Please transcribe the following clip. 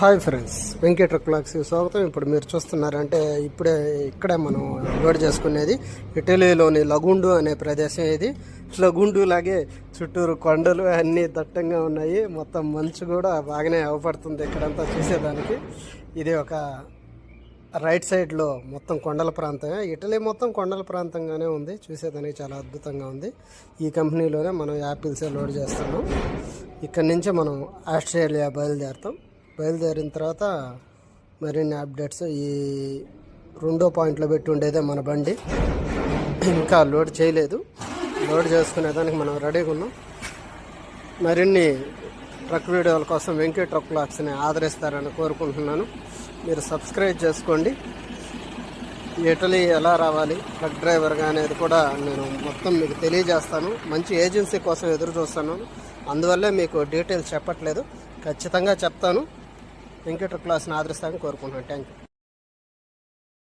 Hi friends Venkata క్లాక్స్కి స్వాగతం. ఇప్పుడు మీరు చూస్తున్నారంటే ఇప్పుడే ఇక్కడే మనం లోడ్ చేసుకునేది ఇటలీలోని లగుండు అనే ప్రదేశం ఇది. లగుండు లాగే చుట్టూరు కొండలు అన్నీ దట్టంగా ఉన్నాయి. మొత్తం మంచు కూడా బాగానే అవపడుతుంది ఇక్కడంతా చూసేదానికి. ఇది ఒక రైట్ సైడ్లో మొత్తం కొండల ప్రాంతమే. ఇటలీ మొత్తం కొండల ప్రాంతంగానే ఉంది. చూసేదానికి చాలా అద్భుతంగా ఉంది. ఈ కంపెనీలోనే మనం యాపిల్సే లోడ్ చేస్తున్నాం. ఇక్కడి నుంచి మనం ఆస్ట్రేలియా బయలుదేరుతాం. బయలుదేరిన తర్వాత మరిన్ని అప్డేట్స్ ఈ రెండో పాయింట్లో పెట్టి ఉండేదే మన బండి. ఇంకా లోడ్ చేయలేదు. లోడ్ చేసుకునేదానికి మనం రెడీగా ఉన్నాం. మరిన్ని ట్రక్ వీడియోల కోసం వెంకీ ట్రక్ బ్లాగ్స్ని ఆదరిస్తారని కోరుకుంటున్నాను. మీరు సబ్స్క్రైబ్ చేసుకోండి. ఇటలీ ఎలా రావాలి ట్రక్ డ్రైవర్గా అనేది కూడా నేను మొత్తం మీకు తెలియజేస్తాను. మంచి ఏజెన్సీ కోసం ఎదురు చూస్తాను. అందువల్లే మీకు డీటెయిల్స్ చెప్పట్లేదు. ఖచ్చితంగా చెప్తాను. వెంకట క్లాస్ని ఆదరిస్తానని కోరుకుంటున్నాను. Thank you